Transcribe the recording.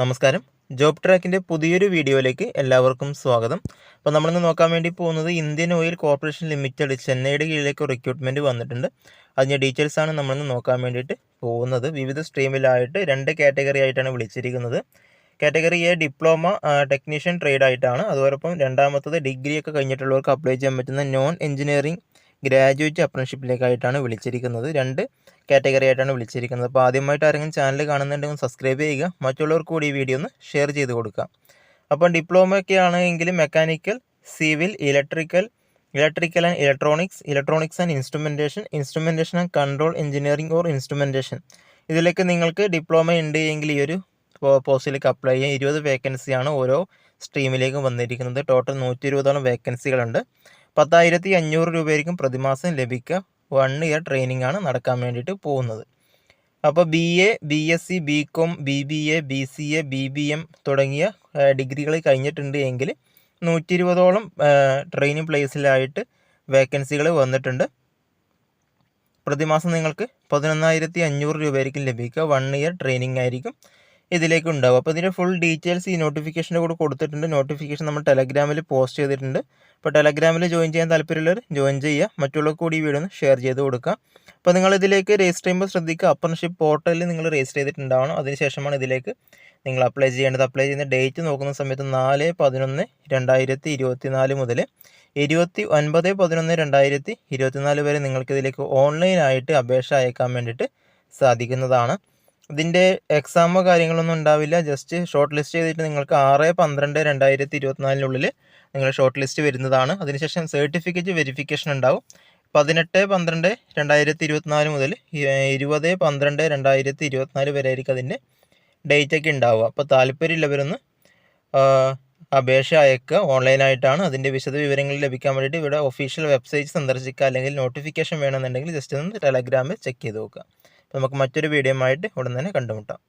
നമസ്കാരം. ജോബ് ട്രാക്കിന്റെ പുതിയൊരു വീഡിയോയിലേക്ക് എല്ലാവർക്കും സ്വാഗതം. അപ്പോൾ നമ്മളിന്ന് നോക്കാൻ വേണ്ടി പോകുന്നത് ഇന്ത്യൻ ഓയിൽ കോർപ്പറേഷൻ ലിമിറ്റഡ് ചെന്നൈയുടെ കീഴിലേക്ക് റിക്രൂട്ട്മെന്റ് വന്നിട്ടുണ്ട്. അതിന്റെ ഡീറ്റെയിൽസാണ് നമ്മളിന്ന് നോക്കാൻ വേണ്ടിയിട്ട് പോകുന്നത്. വിവിധ സ്ട്രീമിലായിട്ട് രണ്ട് കാറ്റഗറി ആയിട്ടാണ് വിളിച്ചിരിക്കുന്നത്. Category A diploma technician trade ആയിട്ടാണ് അതോടൊപ്പം രണ്ടാമത്തത് ഡിഗ്രിയൊക്കെ കഴിഞ്ഞിട്ടുള്ളവർക്ക് അപ്ലൈ ചെയ്യാൻ പറ്റുന്ന നോൺ എഞ്ചിനീയറിംഗ് ഗ്രാജുവേറ്റ് അപ്രന്റീഷിപ്പിലേക്കായിട്ടാണ് വിളിച്ചിരിക്കുന്നത്. രണ്ട് കാറ്റഗറി ആയിട്ടാണ് വിളിച്ചിരിക്കുന്നത്. അപ്പോൾ ആദ്യമായിട്ട് ആരെങ്കിലും ചാനൽ കാണുന്നുണ്ടെങ്കിൽ സബ്സ്ക്രൈബ് ചെയ്യുക. മറ്റുള്ളവർക്ക് കൂടി ഈ വീഡിയോ ഒന്ന് ഷെയർ ചെയ്ത് കൊടുക്കുക. അപ്പം ഡിപ്ലോമ ഒക്കെ ആണെങ്കിൽ mechanical civil electrical electrical and electronics electronics and instrumentation instrumentation and control engineering or instrumentation ഇതിലേക്ക് നിങ്ങൾക്ക് ഡിപ്ലോമ ഉണ്ട് എങ്കിൽ ഈ ഒരു പോസ്റ്റിലേക്ക് അപ്ലൈ ചെയ്യാം. ഇരുപത് വേക്കൻസിയാണ് ഓരോ സ്ട്രീമിലേക്കും വന്നിരിക്കുന്നത്. ടോട്ടൽ നൂറ്റി ഇരുപതോളം വേക്കൻസികളുണ്ട്. പത്തായിരത്തി അഞ്ഞൂറ് രൂപയായിരിക്കും പ്രതിമാസം ലഭിക്കുക. വൺ ഇയർ ട്രെയിനിങ് ആണ് നടക്കാൻ വേണ്ടിയിട്ട് പോകുന്നത്. അപ്പോൾ B A B S C B com B B A B C A B B M തുടങ്ങിയ ഡിഗ്രികൾ കഴിഞ്ഞിട്ടുണ്ട് എങ്കിൽ നൂറ്റി ഇരുപതോളം ട്രെയിനിങ് പ്ലേസിലായിട്ട് വേക്കൻസികൾ വന്നിട്ടുണ്ട്. പ്രതിമാസം നിങ്ങൾക്ക് പതിനൊന്നായിരത്തി അഞ്ഞൂറ് രൂപയായിരിക്കും ലഭിക്കുക. വൺ ഇയർ ട്രെയിനിങ് ആയിരിക്കും ഇതിലേക്ക് ഉണ്ടാവും അപ്പോൾ ഇതിന്റെ ഫുൾ ഡീറ്റെയിൽസ് ഈ നോട്ടിഫിക്കേഷന്റെ കൂടെ കൊടുത്തിട്ടുണ്ട്. നോട്ടിഫിക്കേഷൻ നമ്മൾ ടെലഗ്രാമിൽ പോസ്റ്റ് ചെയ്തിട്ടുണ്ട്. അപ്പോൾ ടെലഗ്രാമിൽ ജോയിൻ ചെയ്യാൻ താല്പര്യമുള്ളവർ ജോയിൻ ചെയ്യുക. മറ്റുള്ളവർക്ക് കൂടി വീഡിയോ ഒന്ന് ഷെയർ ചെയ്ത് കൊടുക്കുക. അപ്പോൾ നിങ്ങൾ ഇതിലേക്ക് രജിസ്റ്റർ ചെയ്യുമ്പോൾ ശ്രദ്ധിക്കുക. അപ്പർണർഷിപ്പ് പോർട്ടലിൽ നിങ്ങൾ രജിസ്റ്റർ ചെയ്തിട്ടുണ്ടാവണം. അതിനുശേഷമാണ് ഇതിലേക്ക് നിങ്ങൾ അപ്ലൈ ചെയ്യേണ്ടത്. അപ്ലൈ ചെയ്യുന്ന ഡേറ്റ് നോക്കുന്ന സമയത്ത് നാല് പതിനൊന്ന് രണ്ടായിരത്തി ഇരുപത്തി നാല് മുതൽ ഇരുപത്തി ഒൻപത് പതിനൊന്ന് രണ്ടായിരത്തി ഇരുപത്തിനാല് വരെ നിങ്ങൾക്കിതിലേക്ക് ഓൺലൈനായിട്ട് അപേക്ഷ അയക്കാൻ വേണ്ടിയിട്ട് സാധിക്കുന്നതാണ്. ഇതിന്റെ എക്സാമോ കാര്യങ്ങളൊന്നും ഉണ്ടാവില്ല. ജസ്റ്റ് ഷോർട്ട് ലിസ്റ്റ് ചെയ്തിട്ട് നിങ്ങൾക്ക് ആറ് പന്ത്രണ്ട് രണ്ടായിരത്തി ഇരുപത്തിനാലിനുള്ളിൽ നിങ്ങൾ ഷോർട്ട് ലിസ്റ്റ് വരുന്നതാണ്. അതിനുശേഷം സർട്ടിഫിക്കറ്റ് വെരിഫിക്കേഷൻ ഉണ്ടാവും. പതിനെട്ട് പന്ത്രണ്ട് രണ്ടായിരത്തി ഇരുപത്തിനാല് മുതൽ ഇരുപത് പന്ത്രണ്ട് രണ്ടായിരത്തി ഇരുപത്തിനാല് വരെ ആയിരിക്കും അതിന്റെ ഡേറ്റ് ഒക്കെ ഉണ്ടാവുക. അപ്പോൾ താല്പര്യമുള്ളവരൊന്ന് അപേക്ഷ അയക്കുക. ഓൺലൈനായിട്ടാണ് അതിന്റെ വിശദ വിവരങ്ങൾ ലഭിക്കാൻ വേണ്ടിയിട്ട് ഇവിടെ ഒഫീഷ്യൽ വെബ്സൈറ്റ് സന്ദർശിക്കുക. അല്ലെങ്കിൽ നോട്ടിഫിക്കേഷൻ വേണമെന്നുണ്ടെങ്കിൽ ജസ്റ്റ് ഒന്ന് ടെലഗ്രാമിൽ ചെക്ക് ചെയ്ത് നോക്കുക. നമുക്ക് മറ്റൊരു വീഡിയോ ആയിട്ട് ഉടൻ തന്നെ കണ്ടുമുട്ടാം.